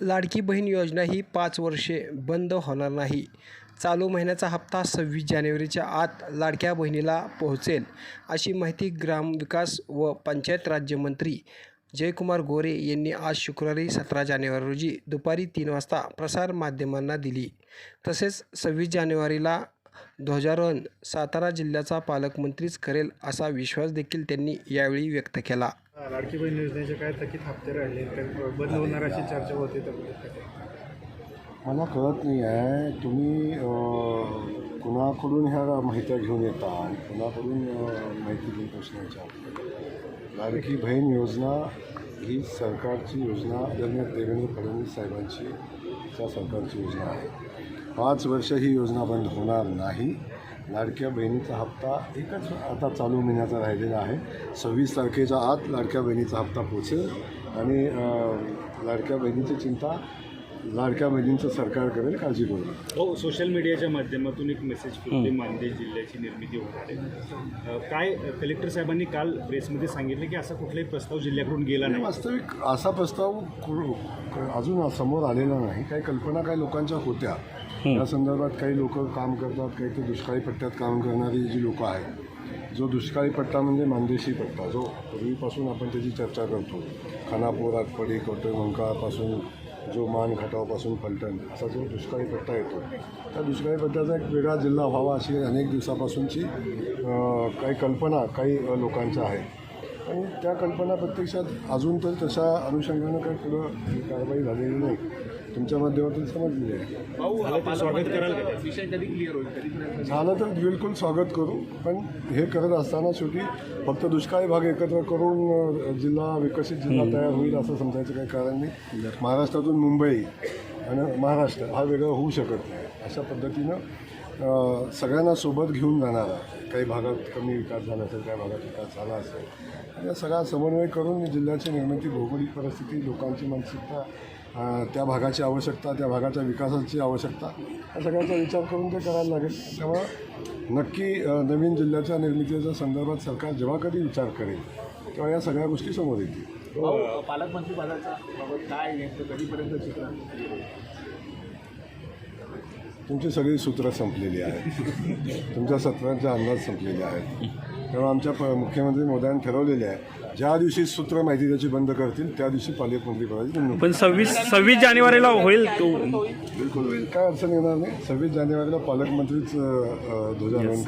लाडकी बहीण योजना ही पाच वर्षे बंद होणार नाही. चालू महिन्याचा हप्ता सव्वीस जानेवारीच्या आत लाडक्या बहिणीला पोहोचेल अशी माहिती ग्रामविकास व पंचायत राज्यमंत्री जयकुमार गोरे यांनी आज शुक्रवारी सतरा जानेवारी रोजी दुपारी तीन वाजता प्रसार माध्यमांना दिली. तसेच सव्वीस जानेवारीला ध्वजारोहण सातारा जिल्ह्याचा पालकमंत्रीच करेल असा विश्वास देखील त्यांनी यावेळी व्यक्त केला. लाडकी बहीण योजनेचे काय थकीत हप्ते राहिले तर बंद होणार अशी चर्चा होती तर मला कळत नाही आहे तुम्ही कुणाकडून ह्या माहित्या घेऊन येता आणि कुणाकडून माहिती घेऊन प्रश्न विचारता? लाडकी बहीण योजना ही सरकारची योजना आदरणीय देवेंद्र फडणवीस साहेबांची त्या सरकारची योजना आहे. पाच वर्ष ही योजना बंद होणार नाही. लाडक्या बहिणीचा हप्ता एकच आता चालू महिन्याचा राहिलेला आहे. सव्वीस तारखेच्या आत लाडक्या बहिणीचा हप्ता पोचेल आणि लाडक्या बहिणीची चिंता लाडक्या बहिणींचं सरकार करेल काळजी करू नका. हो सोशल मीडियाच्या माध्यमातून एक मेसेज फिरते मानदेश जिल्ह्याची निर्मिती होणार आहे. काय कलेक्टर साहेबांनी काल प्रेसमध्ये सांगितलं की असा कुठलाही प्रस्ताव जिल्ह्याकडून गेला आणि नाही? वास्तविक असा प्रस्ताव अजून समोर आलेला नाही. काही कल्पना काही लोकांच्या होत्या. या संदर्भात काही लोक काम करतात काही ते दुष्काळी पट्ट्यात काम करणारी जी लोक आहेत जो दुष्काळी पट्टा म्हणजे मानदेशी पट्टा जो पूर्वीपासून आपण त्याची चर्चा करतो. खानापूर आटपडी कवटेमंकाळपासून जो मान खटावपासून फलटण असा जो दुष्काळी पट्टा येतो त्या दुष्काळी पट्ट्याचा एक वेगळा जिल्हा व्हावा अशी अनेक दिवसापासूनची काही कल्पना काही लोकांच्या आहे. आणि त्या कल्पना प्रत्यक्षात अजून तर तशा अनुषंगानं काही पुढं कारवाई झालेली नाही. तुमच्या माध्यमातून आहे. तर स्वागत कराल का झालं तर बिलकुल स्वागत करू पण हे करत असताना शेवटी फक्त दुष्काळी भाग एकत्र करून अ, जिल्हा विकसित जिल्हा तयार होईल असं समजायचं काही कारण नाही. महाराष्ट्रातून मुंबई आणि महाराष्ट्र हा वेगळा होऊ शकत नाही. अशा पद्धतीनं अ, सगळ्यांना सोबत घेऊन जाणारा काही भागात कमी विकास झाला असेल काही भागात विकास झाला असेल या सगळा समन्वय करून जिल्ह्याची निर्मिती भौगोलिक परिस्थिती लोकांची मानसिकता त्या भागाची आवश्यकता त्या भागाच्या विकासाची आवश्यकता या सगळ्याचा विचार करून ते करायला लागेल. त्यामुळं नक्की नवीन जिल्ह्याच्या निर्मितीच्या संदर्भात सरकार जेव्हा कधी विचार करेल तेव्हा या सगळ्या गोष्टी समोर येतील. पालकमंत्री पदाचा काय नेमकं कधीपर्यंत चित्र? तुमची सगळी सूत्रं संपलेली आहेत. तुमच्या सत्रांचे अंदाज संपलेले आहेत. तेव्हा आमच्या प मुख्यमंत्री मोदयांनी ठरवलेले आहे ज्या दिवशी सूत्र माहिती त्याची बंद करतील त्या दिवशी पालकमंत्री पदाची नेमणूक पण सव्वीस सव्वीस जानेवारीला होईल तो. बिलकुल होईल. काय अडचण येणार नाही. सव्वीस जानेवारीला पालकमंत्रीच अ, अ, ध्वजारोहण.